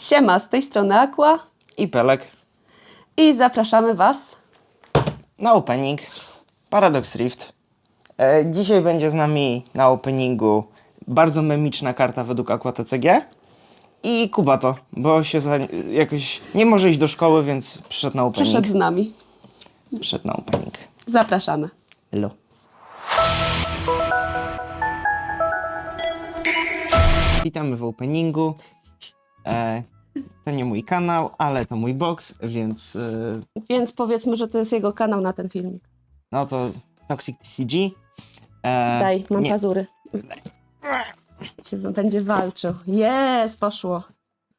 Siema, z tej strony Aqua i Pelek i zapraszamy Was. na opening Paradox Rift. E, dzisiaj będzie z nami na openingu bardzo memiczna karta według Aqua TCG i Kubato, bo się za, jakoś nie może iść do szkoły, więc przyszedł na opening. Przyszedł z nami. Przyszedł na opening. Zapraszamy. Hello. Witamy w openingu. E, to nie mój kanał, ale to mój box, więc e, Więc powiedzmy, że to jest jego kanał na ten filmik. no to Toxic TCG. E, Daj, mam nie, pazury. Się będzie walczył. Jest, poszło.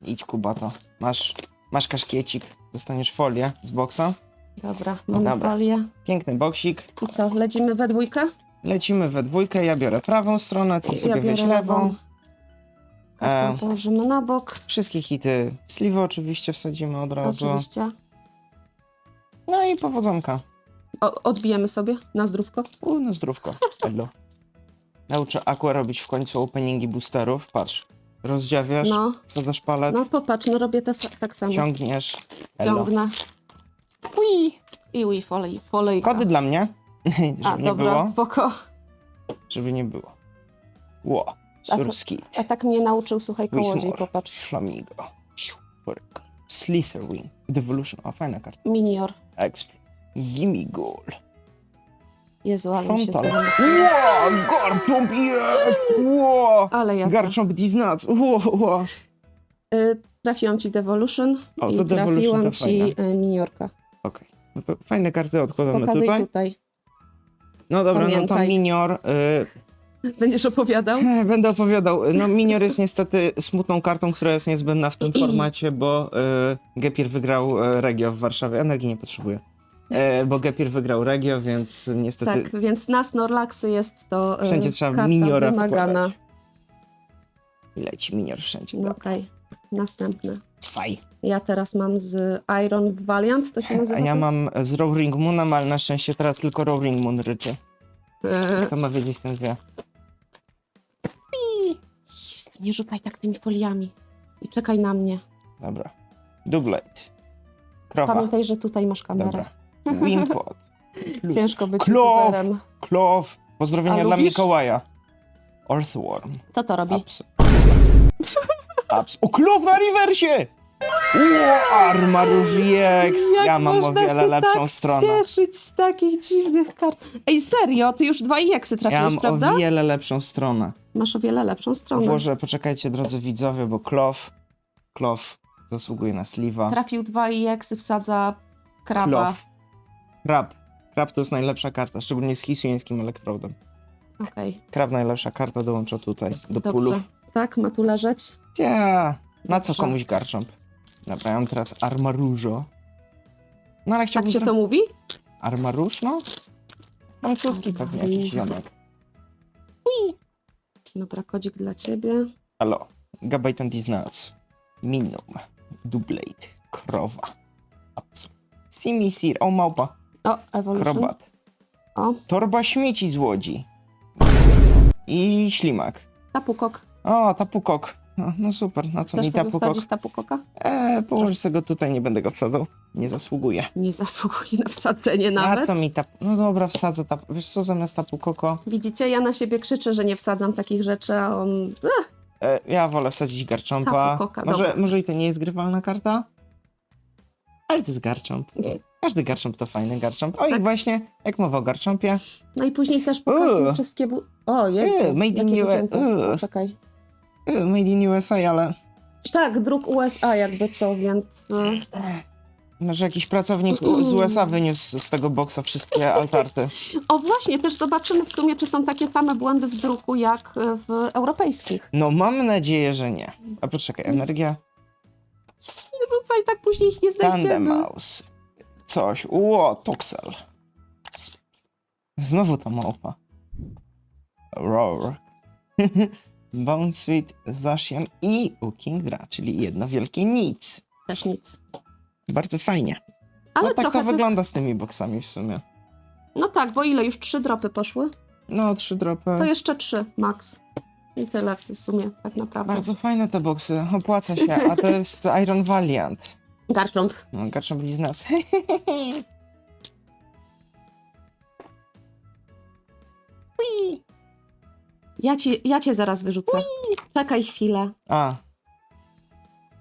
Idź Kubato. Masz, masz kaszkiecik, dostaniesz folię z boksa. Dobra, mamy Dobra. folię. Piękny boksik. I co, lecimy we dwójkę? Lecimy we dwójkę, ja biorę prawą stronę, ty sobie weź lewą. Kartę E. położymy na bok. Wszystkie hity sliwy oczywiście wsadzimy od razu. Oczywiście. No i powodzonka. O, odbijemy sobie na zdrówko. U, no zdrówko. Hello. Nauczę Aqua robić w końcu openingi boosterów. Patrz. Rozdziawiasz, No, wsadzasz palet, no popatrz, no robię te, sa- tak samo. ciągniesz. Hello. Ciągnę. Ui. I ui, folej, folejka. Kody dla mnie. żeby A, nie dobra, było. spoko. Żeby nie było. Ło. A tak mnie nauczył, słuchaj, kołodziej, popatrz. Poryka. Slitherwing. Devolution. O, fajna karta. Minior. Expl. Gimme goal. Jezu, ale mi się zdaje. Ło, Garchomp jest! Ło! Ale ja Garchomp these nuts. Ło, ło. y, trafiłam ci Devolution O, i to Devolution trafiłam to ci y, Miniorka. Okej. No to fajne karty odkładamy Pokazuj tutaj. tutaj. No dobra, no to Pamiętaj. Minior. Y, Będziesz opowiadał? e, będę opowiadał. No Minior jest niestety smutną kartą, która jest niezbędna w tym formacie, bo y, Gepir wygrał y, Regio w Warszawie. Energii nie potrzebuje. E, bo Gepir wygrał Regio, więc niestety Tak, więc na Snorlaxy jest to Wszędzie trzeba karta Miniora wymagana. wkładać. leci Minior wszędzie. No tak. Okej, następne. Cwaj. Ja teraz mam z Iron Valiant, to się nazywa? A ja to? mam z Roaring Moonem, ale na szczęście teraz tylko Roaring Moon ryczy. E, To ma wiedzieć ten wie. Nie rzucaj tak tymi foliami. I czekaj na mnie. Dobra. Doublade. Krowa. Pamiętaj, że tutaj masz kamerę. Dobra. Ciężko być Klow! youtuberem. Klow. Pozdrowienia A dla lubisz? Mikołaja. Earthworm. Co to robi? Ups. Ups. O, Klow na rewersie! Jak Ja mam o można wiele się lepszą tak stronę. Cieszyć z takich dziwnych kart. Ej, serio, ty już dwa Ja trafiłeś, mam prawda? o wiele lepszą stronę. Masz o wiele lepszą stronę. Boże, poczekajcie drodzy widzowie, bo Klow, Klow zasługuje na sliwa. Trafił dwa IX-y, wsadza kraba. Klow. Krab. Krab to jest najlepsza karta, szczególnie z hisuńskim elektrodem. Okej, Krab najlepsza karta dołącza tutaj, do dobrze. Tak, ma tu leżeć? Ja, na co Dobrze. komuś garcząp? Dobra, ja mam teraz armarużo. No ale Tak chciałbym... się to mówi? Armarusz, no? Francuski pewnie jakiś ziomek. Dobra, kodzik dla ciebie. Halo. Gabajton these nuts. Minum. Dublate. Krowa. Simisir. O, małpa. O, Evolution. Krobat. O, Torba śmieci z Łodzi. I ślimak. tapukok. O, tapukok. No, no super, na co Chcesz mi sobie wsadzić tapukoka? Eee, położę sobie go tutaj, nie będę go wsadzał. Nie zasługuje. Nie zasługuje na wsadzenie Na nawet. co mi tap... No dobra, wsadzę tap... Wiesz co, zamiast tapukoko... Widzicie, ja na siebie krzyczę, że nie wsadzam takich rzeczy, a on... Ech, E, ja wolę wsadzić garcząpa. Tapukoka, może, dobra. może i to nie jest grywalna karta? Ale to jest garcząp. Każdy garcząp to fajny garcząp. O i Tak. właśnie, jak mowa o garcząpie, No i później też Uuu. mi wszystkie... Bu- o. Uuu, made in U- uuu. Czekaj. Y, made in USA, ale Tak, druk USA jakby co, więc... e, może jakiś pracownik z USA wyniósł z tego boksa wszystkie altarty. O właśnie, też zobaczymy w sumie, czy są takie same błędy w druku jak e, w europejskich. No mam nadzieję, że nie. A poczekaj, energia... Nie rzucaj, tak później ich nie znajdziemy. Mouse. Coś. Ło, Toxel. Sp- Znowu ta małpa. Roar. Bone Sweet, Zasiem i u Kingdra, czyli jedno wielkie nic. Też nic. Bardzo fajnie. Ale no tak to tych- wygląda z tymi boksami w sumie. No tak, bo ile już trzy dropy poszły? No, trzy dropy. To jeszcze trzy, max. I tyle w sumie, tak naprawdę. Bardzo fajne te boksy, opłaca się. A to jest Iron Valiant. Garcząb. No, gaczą bliznac. Ja, ci, ja cię zaraz wyrzucę. Czekaj chwilę. A.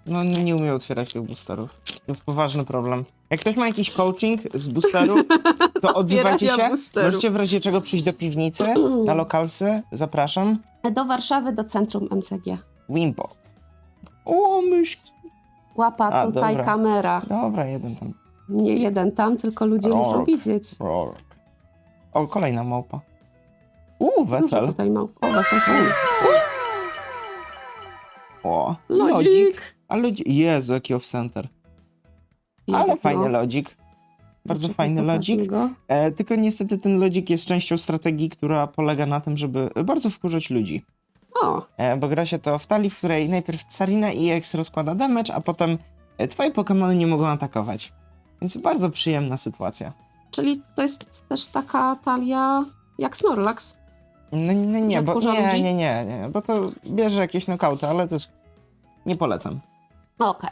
No nie, nie umiem otwierać tych boosterów. To jest poważny problem. Jak ktoś ma jakiś coaching z boosterów, to odzywajcie Otwierania się. boosterów. Możecie w razie czego przyjść do piwnicy, na lokalsy. Zapraszam. Do Warszawy, do centrum MCG. Wimbo. O, myszki. Łapa A, tutaj, dobra. kamera. Dobra, jeden tam. Nie jeden tam, tylko ludzie muszą Rok. widzieć. O, kolejna małpa. Dużo wesel. tutaj ma. O, wesel fajny. O, lodzik. Lodzik. A ludzi... Jezu, jaki off-center. Ale Jezu, fajny no. lodzik. Bardzo Czekaj, fajny pokażę lodzik. go. E, tylko niestety ten lodzik jest częścią strategii, która polega na tym, żeby bardzo wkurzać ludzi. O, E, bo gra się to w talii, w której najpierw Carina i EX rozkłada damage, a potem e, twoje Pokémony nie mogą atakować. Więc bardzo przyjemna sytuacja. czyli to jest też taka talia jak Snorlax. No, no nie, bo wkurza nie, ludzi? nie, nie, nie, bo to bierze jakieś knockouty, ale jest... Nie polecam. Okej,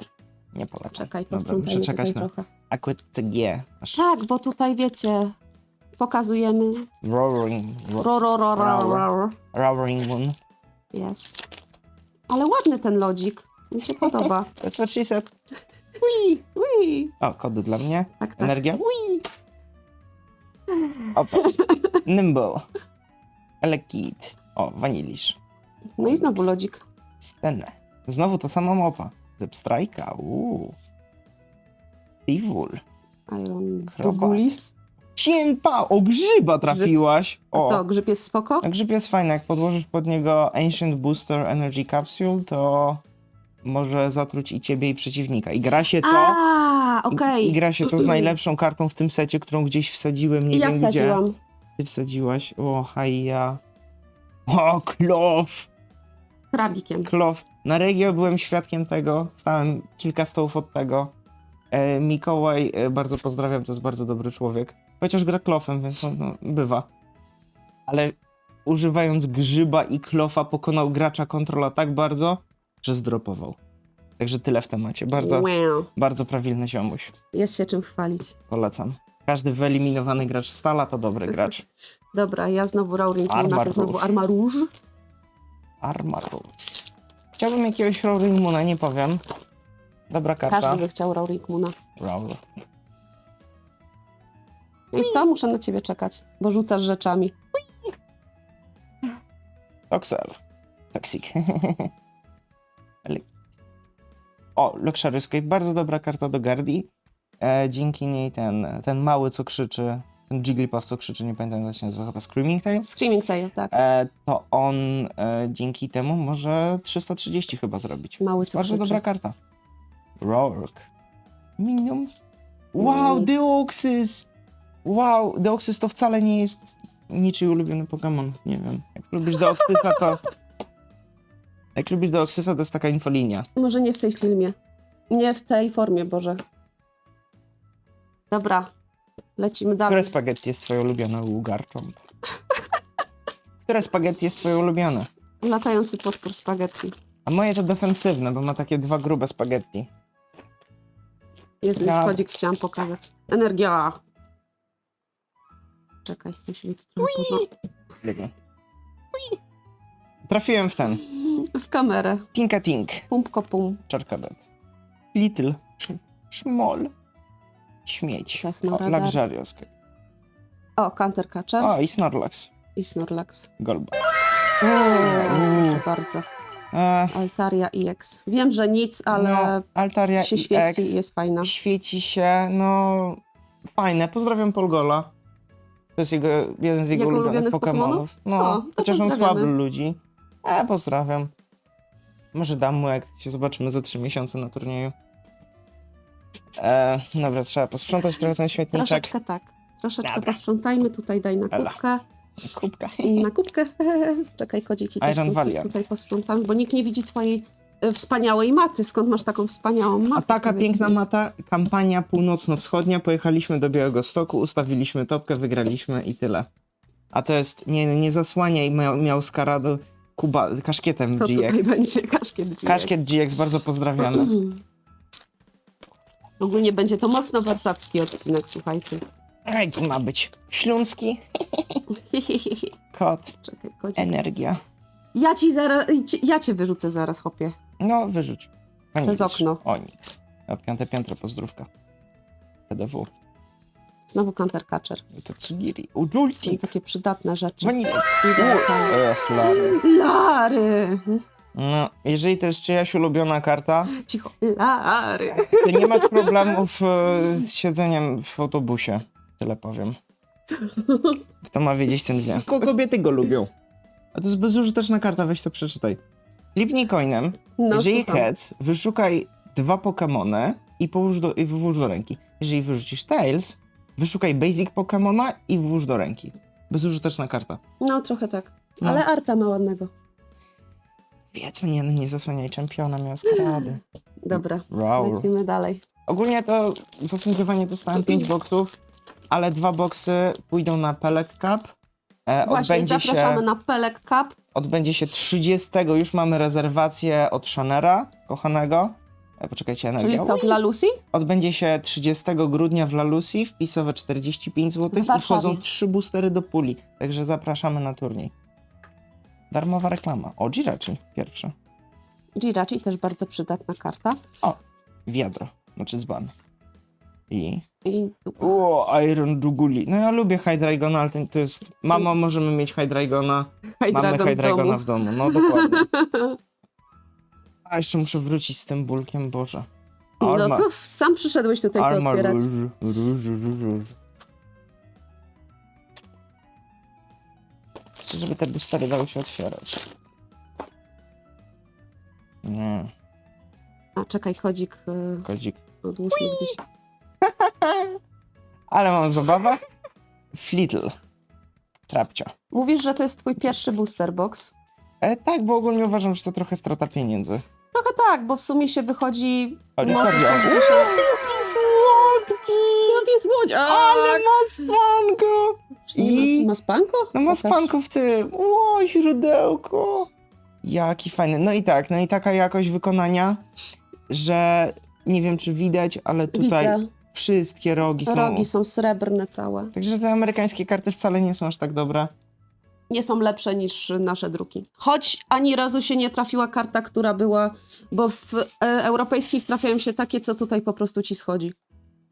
Nie polecam. czekaj, Dobra, posprzątajmy muszę czekać tutaj na trochę. CG. Aż Tak, bo tutaj wiecie, pokazujemy roaring, ro, ro, ro, ro, ro, ro. roaring moon. Jest. Ale ładny ten lodzik. Mi się podoba. That's what she said. Ui. O, kody dla mnie. Tak, tak. Energia. Wii. Opa. Nimble. Elekid. O, wanilisz. No i znowu lodzik. Stenę. Znowu ta sama mopa. Zepstrajka. Uuu. Evil. Iron Chrobat. Jugulis. Cienpa! O, grzyba trafiłaś. O. To, grzyb jest spoko? A grzyb jest fajny. Jak podłożysz pod niego Ancient Booster Energy Capsule, to może zatruć i ciebie, i przeciwnika. I gra się to... A, I, okej. I gra się to z najlepszą kartą w tym secie, którą gdzieś wsadziłem, nie Ja wiem gdzie. Ty wsadziłaś? O, haja. O, klof! Krabikiem. Klof. Na Regio byłem świadkiem tego. Stałem kilka stołów od tego. E, Mikołaj, e, bardzo pozdrawiam, to jest bardzo dobry człowiek. Chociaż gra klofem, więc no, no, bywa. Ale używając grzyba i klofa pokonał gracza kontrola tak bardzo, że zdropował. Także tyle w temacie. Bardzo, Wow. bardzo prawilny ziomuś. Jest się czym chwalić. Polecam. Każdy wyeliminowany gracz Stala to dobry gracz. Dobra, ja znowu Rowling Moon, Armar to znowu Rouge. Arma Rouge. Arma Rouge. Chciałbym jakiegoś Roaring Moona, nie powiem. Dobra karta. Każdy by chciał Rowling Moona. Roll. I co? Muszę na ciebie czekać, bo rzucasz rzeczami. Toxel. Toxic. Ale- o, Luxury Escape. Bardzo dobra karta do Gardi. E, dzięki niej ten, ten mały, co krzyczy, ten Jigglypuff, co krzyczy, nie pamiętam jak się nazywa, chyba Screaming Tail. Screaming Tail, tak. E, to on e, dzięki temu może 330 chyba zrobić. Mały co Bardzo krzyczy. dobra karta. Rourke. Minium. Wow. Deoxys! Wow, Deoxys to wcale nie jest niczyj ulubiony Pokémon. Nie wiem. Jak lubisz Deoxysa, to... Jak lubisz Deoxysa, to jest taka infolinia. Może nie w tej filmie. Nie w tej formie, Boże. Dobra, lecimy dalej. Które spaghetti jest twoje ulubione, Ługarcząb? Które spaghetti jest twoje ulubione? Latający potwór spaghetti. A moje to defensywne, bo ma takie dwa grube spaghetti. Jest Ja- kodzik, chciałam pokazać. Energia. Czekaj, musimy tu trochę porządku. Lubię. Trafiłem w ten. W kamerę. Tinka Tink. Pumpko pum. Czarkadet. Little. Sz- Small. Śmieć. O, Technoradar. Luxurious. O, Counter Catcher O, i Snorlax. i Snorlax. Golba. Proszę bardzo. E, Altaria EX. Wiem, że nic, ale no, Altaria się i świeci X. i jest fajna. Świeci się, no... Fajne. Pozdrawiam Polgola. To jest jego, jeden z jego, Jego ulubionych ulubionych Pokémonów. No, O, to chociaż on pozdrawiamy. słaby ludzi. E, pozdrawiam. Może dam mu, jak się zobaczymy za trzy miesiące na turnieju. E, dobra, trzeba posprzątać trochę ten śmietniczek. Troszeczkę tak. Troszeczkę Dobra. posprzątajmy. Tutaj daj na Ela. kubkę. Kubka. Na kubkę. Czekaj, kodziki też Iron tu- Valiant. tutaj posprzątam, bo nikt nie widzi twojej e, wspaniałej maty. Skąd masz taką wspaniałą matę? A taka powiedz piękna mi? mata, kampania północno-wschodnia, pojechaliśmy do Białego Stoku, ustawiliśmy topkę, wygraliśmy i tyle. A to jest, nie, nie zasłaniaj miał, miał Skaradu, Kuba, kaszkietem To tutaj GX. będzie kaszkiet GX. Kaszkiet GX, bardzo pozdrawiamy. Ogólnie będzie to mocno warszawski odcinek, słuchajcie. Jaki ma być? Śląski, kot, Czekaj, energia. Ja ci zaraz, ja cię wyrzucę zaraz, chłopie. No, wyrzuć. Pani Przez wiesz, okno. Onyx. O, piąte piętro, pozdrówka. PDW. Znowu Counter Catcher. To Tsugiri. U, Są takie przydatne rzeczy. Idealne. Ech, lary. Lary! No, jeżeli to jest czyjaś ulubiona karta, Cicho. Lary! to nie masz problemów e, z siedzeniem w autobusie. Tyle powiem. Kto ma wiedzieć, ten wie. Ko kobiety go lubią. A to jest bezużyteczna karta, weź to przeczytaj. Flipnij coinem, No, jeżeli słucham. heads, wyszukaj dwa Pokemony i, połóż do, i włóż do ręki. Jeżeli wyrzucisz tails, wyszukaj basic Pokemona i włóż do ręki. Bezużyteczna karta. No, trochę tak. No. Ale Arta ma ładnego. Wiedz mnie, no nie zasłaniaj czempiona, miał skrady. Dobra, Wow. lecimy dalej. Ogólnie to za sędziowanie dostałem 5 boksów, ale dwa boksy pójdą na Pelek Cup. E, Właśnie, odbędzie, zapraszamy się, na Pelek Cup. odbędzie się 30, już mamy rezerwację od Shanera, kochanego. E, poczekajcie, Czyli energia. co, dla Lucy? Odbędzie się 30 grudnia w La Lucy, wpisowe 45 zł W i wchodzą trzy boostery do puli, także zapraszamy na turniej. Darmowa reklama. O, Girachi, pierwsza. Jirachi też bardzo przydatna karta. O, wiadro, znaczy dzban. I I O, Iron Juguli. No ja lubię Hydrigona, ale to, to jest... Mama, możemy mieć Hydrigona. Mamy Hydreigon w domu. No dokładnie. A jeszcze muszę wrócić z tym bulkiem, Boże. Arma, No, sam przyszedłeś tutaj to arma otwierać. róż, róż, róż, róż. Chcę, żeby te boostery dały się otwierać. Nie, A czekaj, kodzik, y, kodzik. gdzieś. Ale mam zabawę. Flittle. Trapcia. Mówisz, że to jest twój pierwszy booster box? E, tak, bo ogólnie uważam, że to trochę strata pieniędzy. Trochę tak, bo w sumie się wychodzi... O, coś Uuu, gdzieś- Jaki słodki! Jaki słodziak! Ale ma spanko! I... I- Ma spanko? No ma Pokaż. spanko w tym. Ło, źródełko. Jaki fajny. No i tak, no i taka jakość wykonania, że nie wiem, czy widać, ale tutaj Widzę. wszystkie rogi są... Rogi są srebrne całe. Także te amerykańskie karty wcale nie są aż tak dobre. Nie są lepsze niż nasze druki. Choć ani razu się nie trafiła karta, która była... Bo w e, europejskich trafiają się takie, co tutaj po prostu ci schodzi.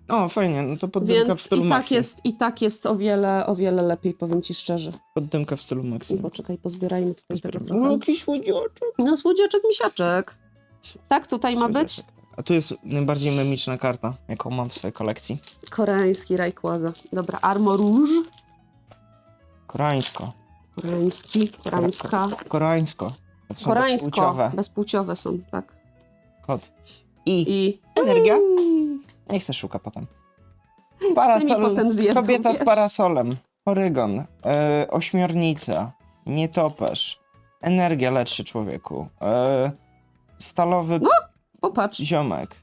O, fajnie, no to poddymka w Więc stylu i tak, Maxi. jest, i tak jest o wiele, o wiele lepiej, powiem ci szczerze. Poddymka w stylu Maxi. Poczekaj, pozbierajmy tutaj tego O, trochę. jaki słodziaczek. No słodziaczek, misiaczek. Tak tutaj ma być? Słodziaczek, tak. A tu jest najbardziej memiczna karta, jaką mam w swojej kolekcji. Koreański Rayquaza. Dobra, Armor Rouge. Koreańsko. Koreański, koreańska. Koreańsko. To są Koreańsko. bezpłciowe. Bezpłciowe są, tak. Kot. I I energia. Niech se szuka potem. Parasol, potem zjedzą, kobieta z wiesz. parasolem. Porygon. E, ośmiornica. Nietoperz. Energia leczy człowieku. E, stalowy popatrz, ziomek.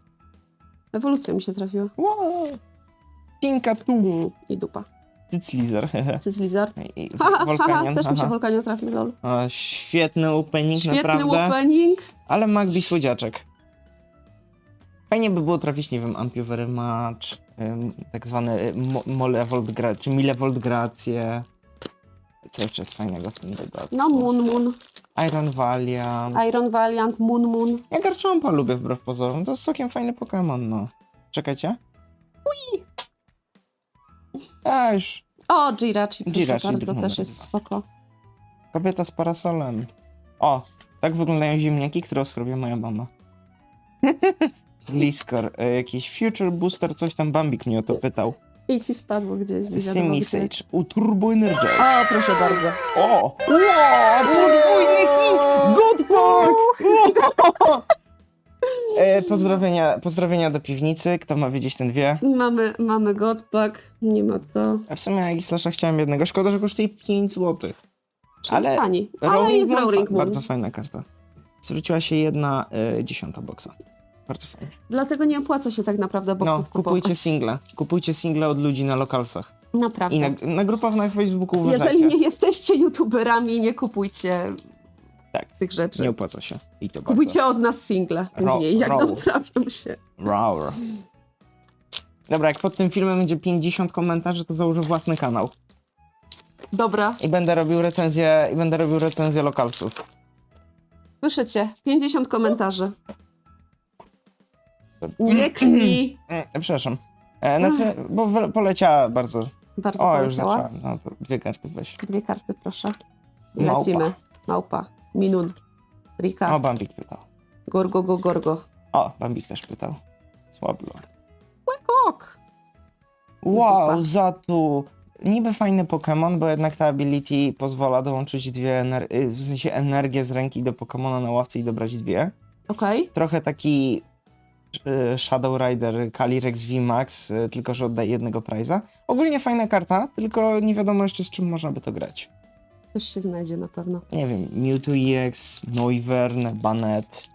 ewolucja mi się trafiła. Wow. Tinka tu. I dupa. Cyclizer. Cyzlizard. I Ha, ha, ha, ha, Wolkanian. też mi się haha. Wolkanian trafił, lol. O, świetny opening, Świetny naprawdę. opening. Ale Magbi słodziaczek. Fajnie by było trafić, nie wiem, Ampiovery Match, ym, tak zwane y, mo- Molevolt gra, czy Milevolt Gracje. Co jeszcze jest fajnego w tym dodatku? No, Moon Moon, Iron Valiant. Iron Valiant, Moon Moon. Ja Garchompa lubię wbrew pozorom, to jest całkiem fajny Pokémon, no. Czekajcie. Ui! A już, O, Jirachi, proszę Jirachi, bardzo, drugi też numer jest dwa. spoko. kobieta z parasolem. O, tak wyglądają ziemniaki, które oskrobiła moja mama. Bliskor, y, jakiś Future Booster, coś tam Bambik mnie o to pytał. I ci spadło gdzieś. nie wiadomo gdzie. Sage, u Turbo Energize. O, proszę bardzo. O! Wow, podwójny hit! Good Park! E, pozdrowienia, pozdrowienia do piwnicy, kto ma wiedzieć, ten wie. Mamy, mamy Godpack, nie ma co. A w sumie jak Slasha chciałem jednego, szkoda, że kosztuje 5 zł. Ale, Ale tani. Ale Rolling jest Moon, Moon. Bardzo fajna karta. Zwróciła się jedna e, dziesiąta boksa. Bardzo fajnie. Dlatego nie opłaca się tak naprawdę boxów No, kupować. kupujcie single. Kupujcie single od ludzi na lokalsach. Naprawdę. I na, na grupach na Facebooku uważajcie. Jeżeli nie jesteście youtuberami, nie kupujcie Tak, tych rzeczy. nie opłaca się. I to Kupujcie od nas single później, jak nam trafią się. bardzo. Roar. Dobra, jak pod tym filmem będzie 50 komentarzy, to założę własny kanał. Dobra, I będę robił recenzję, i będę robił recenzję lokalsów. słyszycie, 50 komentarzy. Nie kli. E, przepraszam. E, znaczy, bo poleciała bardzo. Bardzo O, już poleciała. zaczęła. No to dwie karty weź. Dwie karty, proszę. I Małpa. lecimy. Małpa. Minun. Rika. O, Bambik pytał. Gorgo, go, gorgo. O, Bambik też pytał. Słablo. Kok. Wow, Dupa. Zatu. Niby fajny Pokémon, bo jednak ta ability pozwala dołączyć dwie ener- y, w sensie energię z ręki do Pokémona na ławce i dobrać dwie. Okej. Trochę taki Shadow Rider Calyrex VMAX, y, tylko że oddaje jednego priza. Ogólnie fajna karta, tylko nie wiadomo jeszcze z czym można by to grać. Coś się znajdzie na pewno. Nie wiem, Mewtwo EX, Noivern, Banet.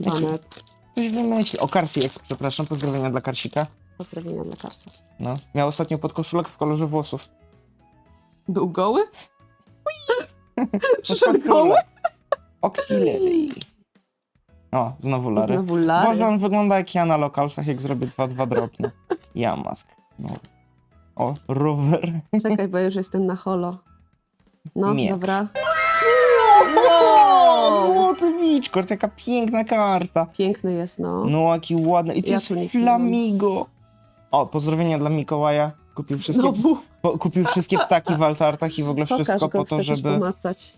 Banet. Coś wymyśli. O, Karsi X, przepraszam, pozdrowienia dla Karsika. Pozdrowienia dla Karsa. No, miał ostatnio podkoszulek w kolorze włosów. Był goły? Przyszedł goły? Octillery. O, znowu Lary. Znowu Lary. Boże, on wygląda jak ja na lokalsach, jak zrobię 2-2 drobne. Ja mask. No. O, rower. Czekaj, bo już jestem na holo. No, Miecz. dobra. Wow! złoty Beachcord, jaka piękna karta. Piękny jest, no. No, jaki ładny. I to Ja jest tu nic nie Flamigo. O, pozdrowienia dla Mikołaja. Kupił wszystkie, Znowu. po, kupił wszystkie ptaki w altartach i w ogóle Pokaż wszystko go, po chcę to, żeby, pomacać.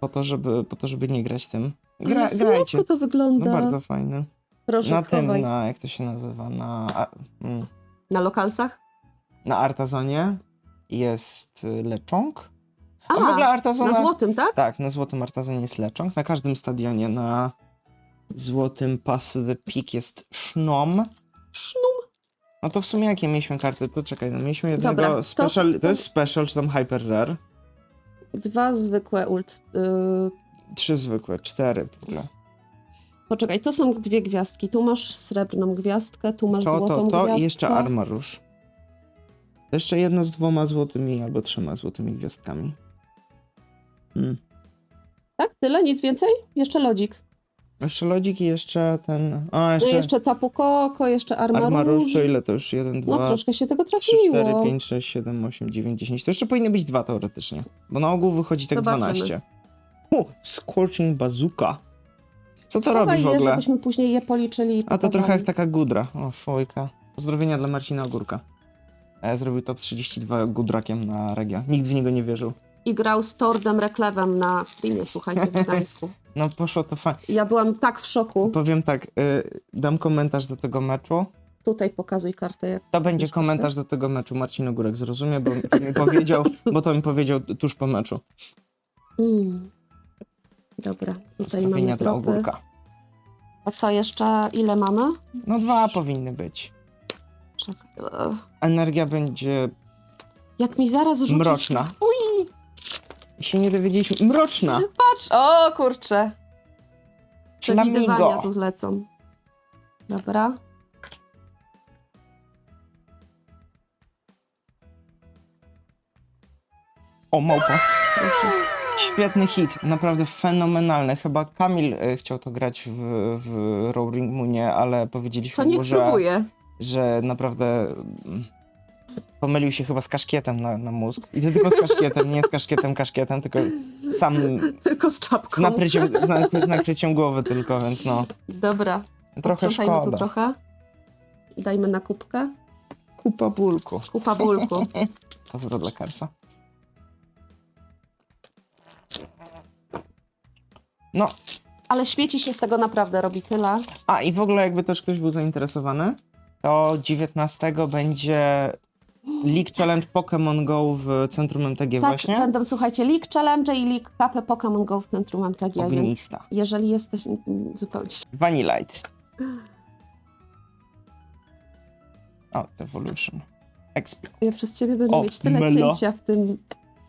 po to, żeby, po to, żeby nie grać tym. Gra, Ale grajcie. słodko to No wygląda. bardzo fajny. Proszę, Na tym, schowaj. na, jak to się nazywa, na, a, mm, Na lokalsach? na Artazonie jest y, leczong. A, w ogóle Artazona... Na złotym, tak? Tak, na złotym Artazonie jest leczong. Na każdym stadionie na złotym Pass to the Peak jest sznom. Sznum. No to w sumie jakie mieliśmy karty? To czekaj, no mieliśmy jednego Dobra, to- special, to, to- jest special, czy tam hyper rare. Dwa zwykłe ult. y, Trzy zwykłe, cztery w ogóle. Poczekaj, to są dwie gwiazdki. Tu masz srebrną gwiazdkę, tu masz To, złotą to, to gwiazdkę. i jeszcze armarusz. Jeszcze jedno z dwoma złotymi albo trzema złotymi gwiazdkami. Hmm. Tak? Tyle? Nic więcej? Jeszcze lodzik. Jeszcze lodzik i jeszcze ten. A, No jeszcze. jeszcze Tapu Koko, jeszcze Armarusz. Armarusz to ile to już? 1, No 2, troszkę się tego 3, trafiło. 4, 5, 6, 7, 8, 9, 10. To jeszcze powinny być dwa teoretycznie. Bo na ogół wychodzi tak Zobaczymy. 12. U, Scorching Bazooka. Co to Schowaj robi w je, ogóle? żebyśmy później je policzyli i A to pokazali. trochę jak taka gudra. O, fojka. Pozdrowienia dla Marcina Ogórka. E, zrobił top 32 gudrakiem na Regia. Nikt w niego nie wierzył. I grał z Tordem Reklewem na streamie, słuchajcie, w Gdańsku. No poszło to fajnie. Ja byłam tak w szoku. Powiem tak, y, dam komentarz do tego meczu. Tutaj pokazuj kartę. Jak To będzie chcesz komentarz do tego meczu Marcin Ogórek, zrozumie, bo to mi powiedział, bo to mi powiedział tuż po meczu. Mm. Dobra, tutaj Pozdrowienia mamy dla dropy. Ogórka. A co jeszcze? Ile mamy? No dwa powinny być. Czekaj. e, Energia będzie Jak mi zaraz rzucisz... mroczna. Ui! Się nie dowiedzieliśmy. Mroczna! Patrz! O kurczę! Przewidywania Flamingo! tu lecą. Dobra. O, małpa. Proszę. Świetny hit, naprawdę fenomenalny. Chyba Kamil e, chciał to grać w, w Roaring Moonie, ale powiedzieliśmy nie mu, że, próbuje. że naprawdę mm, pomylił się chyba z kaszkietem na, na mózg. I to tylko z kaszkietem, nie z kaszkietem, kaszkietem, tylko sam Tylko z czapką. z nakryciem, z nakry- nakryciem głowy tylko, więc no, Dobra. trochę Posprzątajmy tu szkoda. trochę. Dajmy na kubkę. Kupa bólku. Kupa bólku. Pozdro dla Karsa. No, Ale śmieci się z tego naprawdę robi tyle. a i w ogóle jakby też ktoś był zainteresowany, to 19 będzie League Challenge Pokémon Go w centrum MTG Tak, właśnie. będą, słuchajcie, League Challenge i League Cupy Pokémon Go w centrum MTG, więc Ognista. jeżeli jesteś... mm, Zupełnie Vanillite. O, Evolution. Exp. Ja przez ciebie będę O, mieć tyle cięcia w tym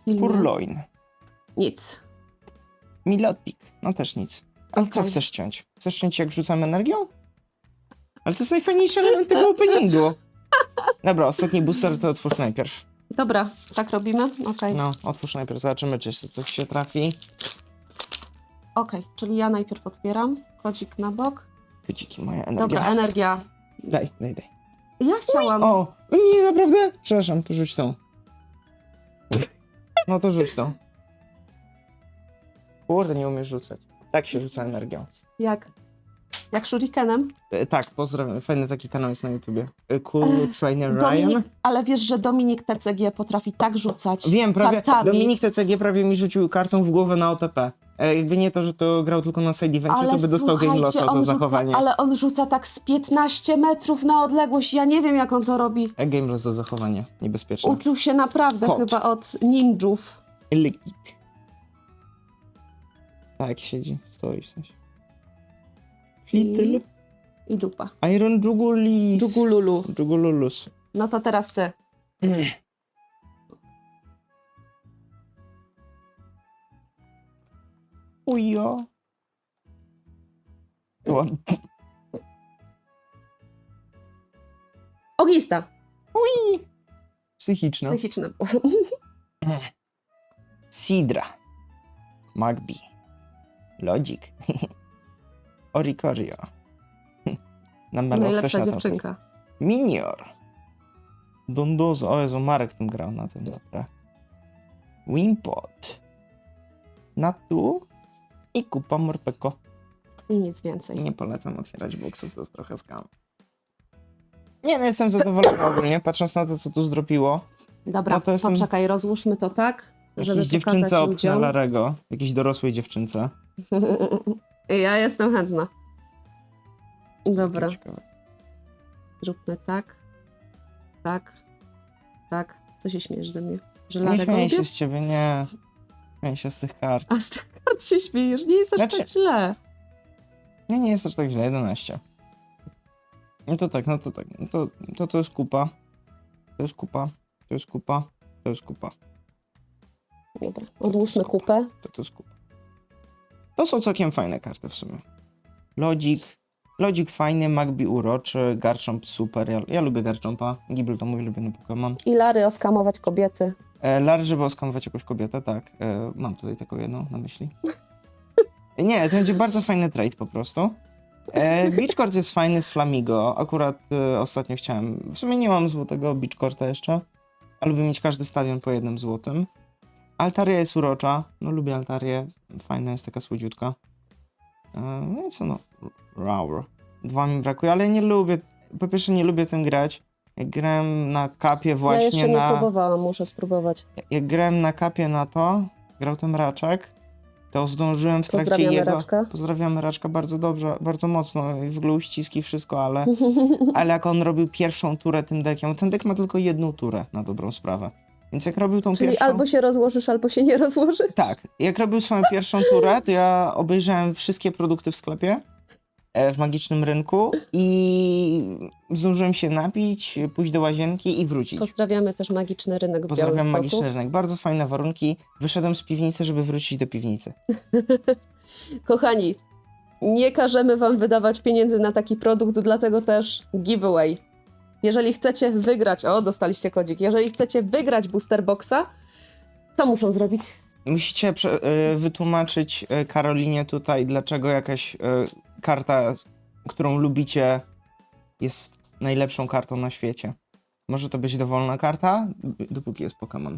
filmie. Purloin. Nic. Milotic. No też nic. Ale co chcesz ciąć? Chcesz ciąć jak rzucam energią? Ale to jest najfajniejszy element tego openingu. Dobra, ostatni booster to otwórz najpierw. Dobra, tak robimy? Okej. No, otwórz najpierw, zobaczymy, czy jeszcze coś się trafi. Okej, czyli ja najpierw otwieram. Kodzik na bok. Kuciki, moja energia. Dobra, energia. Daj, daj, daj. Ja chciałam. O, nie, naprawdę? Przepraszam, to rzuć tą. No to rzuć tą. Kurde, nie umiesz rzucać. Tak się rzuca energią. Jak? Jak shurikenem? E, tak, pozdrawiam. Fajny taki kanał jest na YouTubie. E, Cool Trainer Ryan. Dominik, ale wiesz, że Dominik TCG potrafi tak rzucać Wiem, prawie. kartami. Dominik TCG prawie mi rzucił kartą w głowę na OTP. E, jakby nie to, że to grał tylko na side evencie, to by dostał game słuchajcie, lossa za on zachowanie. Rzuca, ale on rzuca tak z 15 metrów na odległość. Ja nie wiem, jak on to robi. E, game loss za zachowanie. Niebezpieczne. Uczył się naprawdę Kot. chyba od ninjów. Liquid. Tak, siedzi, stoi w sensie. Little I dupa. Iron Jugulis. Dugululu. Jugululus. No to teraz ty. Ujo. Ogista. Ui. Psychiczna. Psychiczne. Sidra. Magbi. Logic. Oricorio. Namelo, ktoś Najlepsza na to dziewczynka. Minior. Dondozo. O Jezu, Marek tym grał na tym, dobra. Wimpot. Natu. I kupa Morpeko. I nic więcej. Nie polecam otwierać boksów, to jest trochę skam. Nie, no jestem zadowolony ogólnie, patrząc na to, co tu zdropiło. Dobra, No to jestem- poczekaj, rozłóżmy to tak, żeby Jakiejś pokazać dziewczynce ludziom. Larego. Jakiejś dorosłej dziewczynce. Ja jestem chętna. Dobra, ciekawe. zróbmy tak. Tak. Tak. Co się śmiesz ze mnie? Że Nie Larego śmieję się z ciebie, nie. Śmieję się z tych kart. A z tych kart się śmiejesz, nie jest aż Znaczy- tak źle. Nie, nie jest aż tak źle, 11. No to tak, no to tak. No to, to to jest kupa. To jest kupa. To jest kupa. To jest kupa. Dobra, odłóżmy kupę. To to jest kupa. To są całkiem fajne karty w sumie. Lodzik. Lodzik fajny, Magbi uroczy, Garchomp super. Ja, ja lubię Garchompa. Gibel to mój ulubiony Pokémon. I Lary oskamować kobiety. E, Larry, żeby oskamować jakąś kobietę, tak. E, mam tutaj taką jedną na myśli. Nie, to będzie bardzo fajny trade po prostu. E, Beachcourt jest fajny z Flamigo. Akurat e, ostatnio chciałem. W sumie nie mam złotego Beachcourta jeszcze. A lubię mieć każdy stadion po jednym złotym. Altaria jest urocza. No lubię Altarię. Fajna jest taka słodziutka. E, no i co no. Rower. Dwa mi brakuje, ale nie lubię. Po pierwsze nie lubię tym grać. Jak grałem na kapie właśnie ja jeszcze nie na próbowałam, muszę spróbować. jak grałem na kapie na to, grał ten Raczek, to zdążyłem w trakcie Pozdrawiamy jego... Raczka. Pozdrawiamy Raczka bardzo dobrze, bardzo mocno i w ogóle uściski wszystko, ale, ale jak on robił pierwszą turę tym dekiem, ten dek ma tylko jedną turę na dobrą sprawę. Więc jak robił tą Czyli pierwszą... albo się rozłożysz, albo się nie rozłożysz. Tak, jak robił swoją pierwszą turę, to ja obejrzałem wszystkie produkty w sklepie, e, w magicznym rynku i zdążyłem się napić, pójść do łazienki i wrócić. Pozdrawiamy też magiczny rynek w Pozdrawiam Białymstoku. Magiczny Rynek. Bardzo fajne warunki. Wyszedłem z piwnicy, żeby wrócić do piwnicy. Kochani, nie każemy wam wydawać pieniędzy na taki produkt, dlatego też giveaway. Jeżeli chcecie wygrać, o, dostaliście kodzik. Jeżeli chcecie wygrać booster boxa, co muszą zrobić? Musicie prze, y, wytłumaczyć y, Karolinie tutaj, dlaczego jakaś y, karta, którą lubicie, jest najlepszą kartą na świecie. Może to być dowolna karta, dopóki jest Pokémon.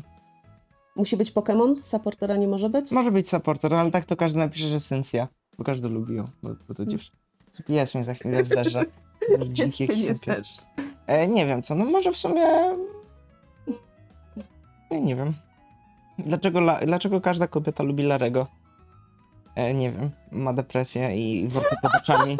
Musi być Pokémon? Supportera nie może być? Może być supporter, ale tak to każdy napisze, że Cynthia, bo każdy lubi ją, bo, bo to dziewczyna. Pies mnie za chwilę zderza. Dziki jakiś ten pies. E, nie wiem co, no może w sumie. Nie, nie wiem. Dlaczego, la, dlaczego każda kobieta lubi Larego? E, nie wiem. Ma depresję i worki pod oczami.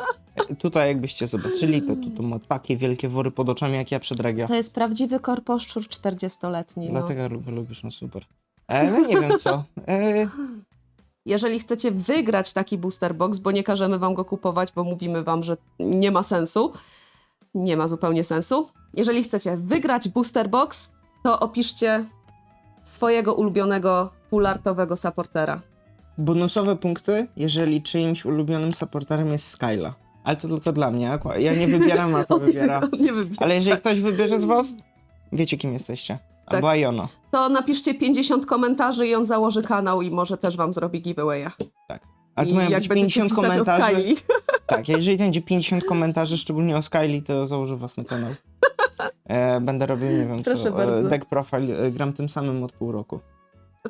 E, tutaj jakbyście zobaczyli, to tu, tu ma takie wielkie wory pod oczami jak ja przed Regio. To jest prawdziwy korposzczur 40-letni. No. Dlatego lubię, lubisz, no super. E, no nie wiem co. E, Jeżeli chcecie wygrać taki booster box, bo nie każemy wam go kupować, bo mówimy wam, że nie ma sensu, nie ma zupełnie sensu. Jeżeli chcecie wygrać booster box, to opiszcie swojego ulubionego pulartowego supportera. bonusowe punkty, jeżeli czyimś ulubionym supporterem jest Skyla. Ale to tylko dla mnie. Ja nie wybieram, a to wybiera. Ale jeżeli ktoś wybierze z was, wiecie kim jesteście. Albo Tak. To napiszcie 50 komentarzy i on założy kanał i może też wam zrobi giveawaya. Ale to I mają jak być będziecie 50 pisać o komentarzy. Skyli. Tak, jeżeli będzie 50 komentarzy, szczególnie o Skyli, to założę własny kanał. E, będę robił, nie wiem Proszę co, bardzo. e, deck profile, e, gram tym samym od pół roku.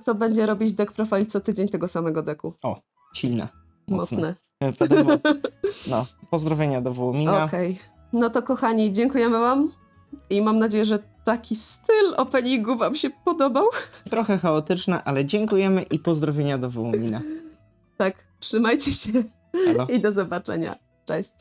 To będzie robić deck profile co tydzień tego samego deku. Silne. Mocne. Mocne. E, PDW. No, pozdrowienia do Wołomina. Okej. No to kochani, dziękujemy wam i mam nadzieję, że taki styl openingu wam się podobał. Trochę chaotyczne, ale dziękujemy i pozdrowienia do Wołomina. Tak, trzymajcie się Elo. i do zobaczenia. Cześć.